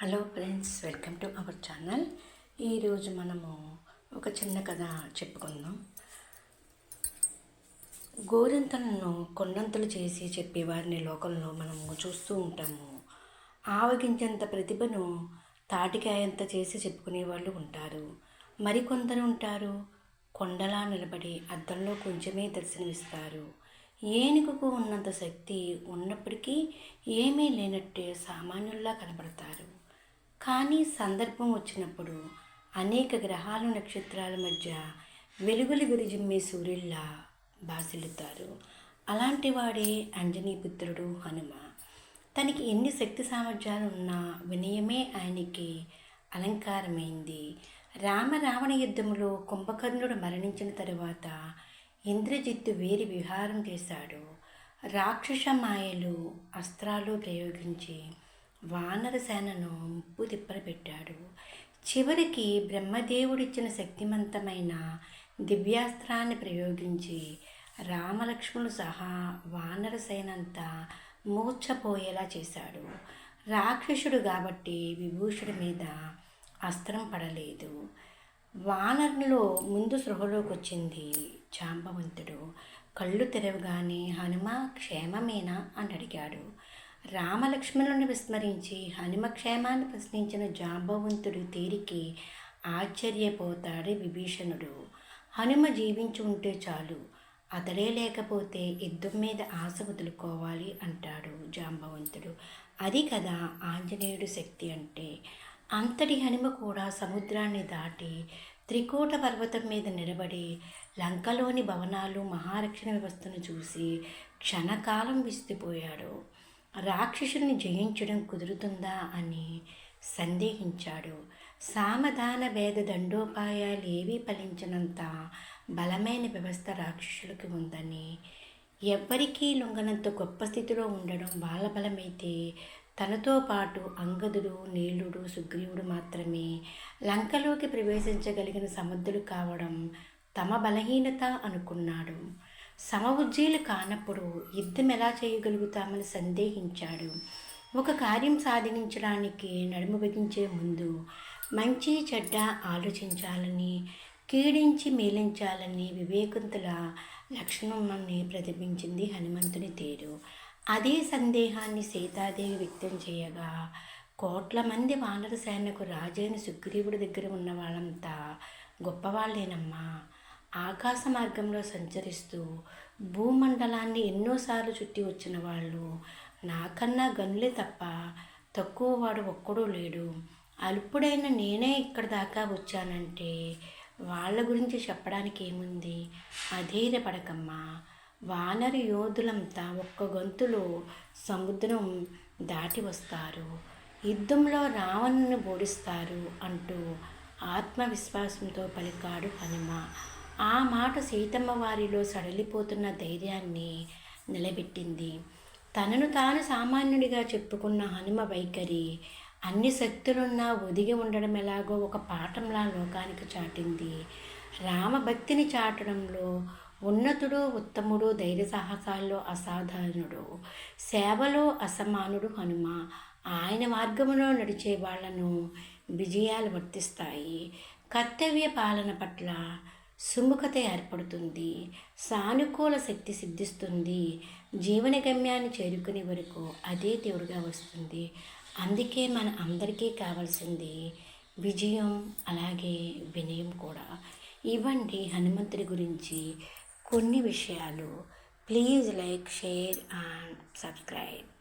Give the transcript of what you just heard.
Hello friends welcome to our channel ఈరోజు మనము ఒక చిన్న కథ చెప్పుకుందాం. గోరంతలను కొండంతలు చేసి చెప్పేవారిని లోకంలో మనము చూస్తూ ఉంటాము. ఆవగించేంత ప్రతిభను తాటికాయంత చేసి చెప్పుకునే వాళ్ళు ఉంటారు. మరికొందరు ఉంటారు. కొండలా నిలబడి అద్దంలో కొంచెమే దర్శనమిస్తారు. ఏనుగుకు ఉన్నంత శక్తి ఉన్నప్పటికీ ఏమీ లేనట్టే సామాన్యుల్లా కనబడతారు కానీ సందర్భం వచ్చినప్పుడు అనేక గ్రహాలు నక్షత్రాల మధ్య వెలుగులు విరిజిమ్మే సూర్యుల్లా బాసిల్లుతారు. అలాంటి వాడే అంజనీపుత్రుడు హనుమ. తనకి ఎన్ని శక్తి సామర్థ్యాలు ఉన్నా వినయమే ఆయనకి అలంకారమైంది. రామ రావణ కుంభకర్ణుడు మరణించిన తరువాత ఇంద్రజిత్తు వేరి విహారం చేశాడు. రాక్షస మాయలు అస్త్రాలు ప్రయోగించి వానర సేనను ముప్పు తిప్పలు పెట్టాడు. చివరికి బ్రహ్మదేవుడిచ్చిన శక్తివంతమైన దివ్యాస్త్రాన్ని ప్రయోగించి రామలక్ష్మణులు సహా వానర సేనంతా మూర్చపోయేలా చేశాడు. రాక్షసుడు కాబట్టి విభూషుడి మీద అస్త్రం పడలేదు. వానరులో ముందు సృహలోకి వచ్చింది జాంబవంతుడు కళ్ళు తెరవగానే హనుమ క్షేమమేనా? అని అడిగాడు. రామలక్ష్మణుని విస్మరించి హనుమక్షేమాన్ని ప్రశ్నించిన జాంబవంతుడు తేరికి ఆశ్చర్యపోతాడు విభీషణుడు. హనుమ జీవించి ఉంటే చాలు అతడే లేకపోతే యుద్ధం మీద ఆశ వదులుకోవాలి అంటాడు జాంబవంతుడు. అది కదా ఆంజనేయుడు శక్తి అంటే. అంతటి హనుమ కూడా సముద్రాన్ని దాటి త్రికూట పర్వతం మీద నిలబడి లంకలోని భవనాలు మహారక్షణ వ్యవస్థను చూసి క్షణకాలం విసిపోయాడు రాక్షసుని జయించడం కుదురుతుందా అని సందేహించాడు. సామధాన భేద దండోపాయాలు ఏవీ ఫలించినంత బలమైన వ్యవస్థ రాక్షసులకు ఉందని. ఎవ్వరికీ లొంగనంత గొప్ప స్థితిలో ఉండడం వాళ్ళ బలమైతే తనతో పాటు అంగదుడు నీలుడు సుగ్రీవుడు మాత్రమే లంకలోకి ప్రవేశించగలిగిన సమర్థులు కావడం తమ బలహీనత అనుకున్నాడు. సమబుజ్జీలు కానప్పుడు యుద్ధం ఎలా చేయగలుగుతామని సందేహించాడు. ఒక కార్యం సాధించడానికి నడుము బిగించే ముందు మంచి చెడ్డ ఆలోచించాలని కీడించి మేలించాలని వివేకంతుల లక్షణాన్ని ప్రతిబించింది హనుమంతుని తేరు అదే సందేహాన్ని సీతాదేవి వ్యక్తం చేయగా కోట్ల మంది వానర సేనకు రాజైన సుగ్రీవుడి దగ్గర ఉన్న వాళ్ళంతా గొప్పవాళ్ళేనమ్మా ఆకాశ మార్గంలో సంచరిస్తూ భూమండలాన్ని ఎన్నోసార్లు చుట్టి వచ్చిన వాళ్ళు నాకన్నా గనులే తప్ప తక్కువ వాడు ఒక్కడూ లేడు. అల్పుడైన నేనే ఇక్కడ దాకా వచ్చానంటే వాళ్ళ గురించి చెప్పడానికి ఏముంది? అధైర్యపడకమ్మా. వానరి యోధులంతా ఒక్క గొంతులో సముద్రం దాటి వస్తారు. యుద్ధంలో రావణుని బోడిస్తారు అంటూ ఆత్మవిశ్వాసంతో పలికాడు హనుమ. ఆ మాట సీతమ్మ వారిలో సడలిపోతున్న ధైర్యాన్ని నిలబెట్టింది. తనను తాను సామాన్యుడిగా చెప్పుకున్న హనుమ వైఖరి అన్ని శక్తులున్నా ఒదిగి ఉండడం ఎలాగో ఒక పాఠంలా లోకానికి చాటింది. రామభక్తిని చాటడంలో ఉన్నతుడు ఉత్తముడు ధైర్య సాహసాల్లో అసాధారణుడు సేవలో అసమానుడు హనుమ. ఆయన మార్గంలో నడిచే వాళ్ళను విజయాలు వర్తిస్తాయి. కర్తవ్య పాలన పట్ల సుముఖత ఏర్పడుతుంది సానుకూల శక్తి సిద్ధిస్తుంది జీవన గమ్యాన్ని చేరుకునే వరకు అదే దేవుడిగా వస్తుంది. అందుకే మన అందరికీ కావాల్సింది విజయం అలాగే వినయం కూడా. ఇవ్వండి హనుమంతుడి గురించి కొన్ని విషయాలు. Please like share and subscribe.